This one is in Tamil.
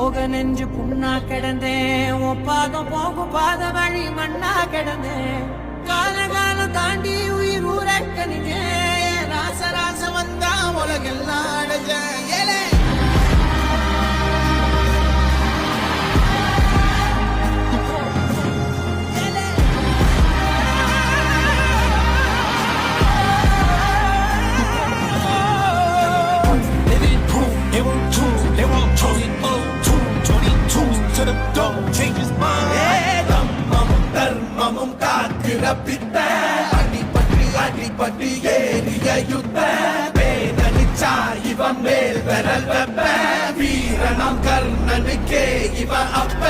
போக நெஞ்சு புண்ணா கிடந்தேன். பாதம் போகும் பாத வழி மண்ணா கிடந்தேன். The mind. தம்மமும் தர்மமும் காத்திரப்பித்த அடிபட்டு அடிபட்டு ஏறிய யுத்த வேதனிச்சா இவன் மேல் விரல் வெப்ப வீரனம் கர்ணனுக்கே இவ அப்ப